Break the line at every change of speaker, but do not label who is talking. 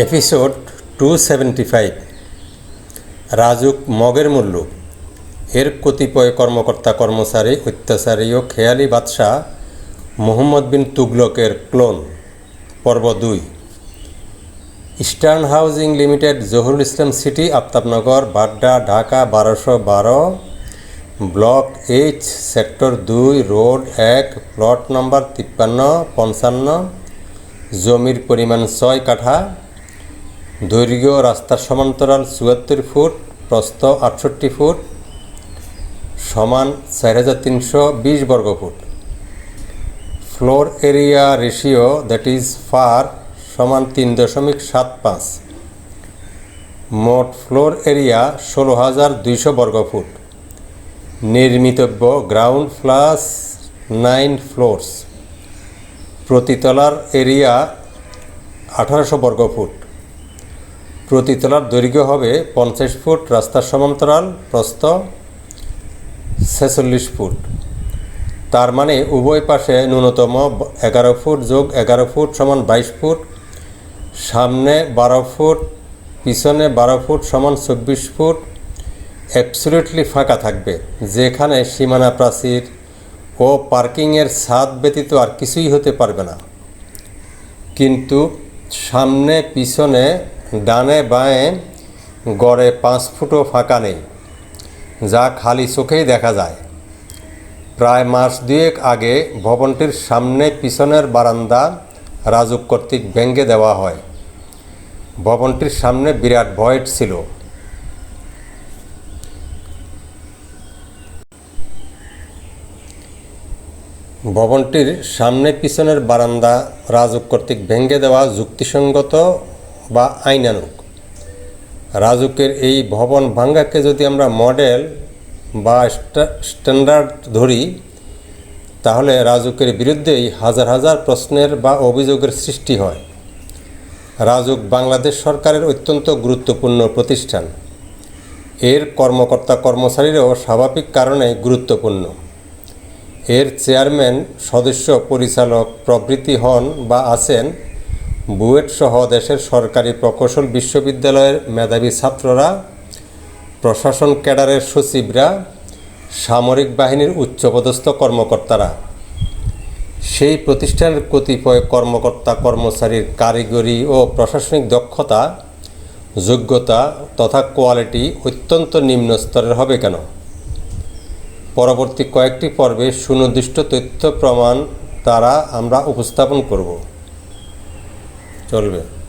Episode two seventy five Rajuk মগের মূল্য। এর কতিপয় কর্মকর্তা, কর্মচারী, অত্যাচারী ও খেয়ালি বাদশাহ মোহাম্মদ বিন তুগলকের ক্লোন। পর্ব দুই। Eastern housing limited, Jahurul Islam city, Aftabnagar, Badda, Dhaka, বারোশো বারো, ব্লক এইচ, সেক্টর দুই, রোড এক, প্লট নম্বর তিপ্পান্ন, পঞ্চান্ন, জমির পরিমাণ ছয় কাঠা দৈর্ঘ্য রাস্তার সমান্তরাল চুয়াত্তর ফুট, প্রস্থ আটষট্টি ফুট, সমান চার হাজার তিনশো বিশ বর্গ foot. Floor area ratio that is FAR সমান তিন দশমিক সাত পাঁচ। মোট ফ্লোর এরিয়া ষোলো হাজার দুইশো বর্গ ফুট। নির্মিতব্য গ্রাউন্ড প্লাস নাইন ফ্লোরস। প্রতিতলার এরিয়া আঠারোশো বর্গ ফুট। প্রতিতলার দৈর্ঘ্য হবে পঞ্চাশ ফুট, রাস্তার সমান্তরাল প্রস্থ ছেচল্লিশ ফুট। তার মানে উভয় পাশে ন্যূনতম এগারো ফুট যোগ এগারো ফুট সমান বাইশ ফুট, সামনে বারো ফুট, পিছনে বারো ফুট সমান চব্বিশ ফুট অ্যাবসলিউটলি ফাঁকা থাকবে। যেখানে সীমানা প্রাচীর ও পার্কিংয়ের ছাদ ব্যতীত আর কিছুই হতে পারবে না। কিন্তু সামনে, পিছনে ডানে বাঁয়ে, গড়ে পাঁচ ফুটও ফাঁকা নেই, যা খালি চোখেই দেখা যায়। প্রায় মাস দুয়েক আগে ভবনটির সামনে পিছনের বারান্দা রাজুক কর্তৃক ভেঙ্গে দেওয়া হয়। ভবনটির সামনে বিরাট ভয়েড ছিল। ভবনটির সামনে পিছনের বারান্দা রাজুক কর্তৃক ভেঙ্গে দেওয়া যুক্তিসঙ্গত বা আইনানুক রাজুকের এই ভবন ভাঙ্গাকে যদি আমরা মডেল বা স্টা- স্ট্যান্ডার্ড ধরি, তাহলে রাজুকের বিরুদ্ধেই হাজার হাজার প্রশ্নের বা অভিযোগের সৃষ্টি হয়। রাজুক বাংলাদেশ সরকারের অত্যন্ত গুরুত্বপূর্ণ প্রতিষ্ঠান। এর কর্মকর্তা কর্মচারীরাও স্বাভাবিক কারণে গুরুত্বপূর্ণ। এর চেয়ারম্যান, সদস্য পরিচালক প্রভৃতি হন বা আছেন বুয়েট সহ দেশের সরকারি প্রকৌশল বিশ্ববিদ্যালয়ের মেধাবী ছাত্ররা, প্রশাসন ক্যাডারের সচিবরা, সামরিক বাহিনীর উচ্চপদস্থ কর্মকর্তারা। সেই প্রতিষ্ঠানের কতিপয় কর্মকর্তা কর্মচারীর কারিগরি ও প্রশাসনিক দক্ষতা, যোগ্যতা তথা কোয়ালিটি অত্যন্ত নিম্ন স্তরের হবে কেন? পরবর্তী কয়েকটি পর্বে সুনির্দিষ্ট তথ্য প্রমাণ দ্বারা আমরা উপস্থাপন করব। চলবে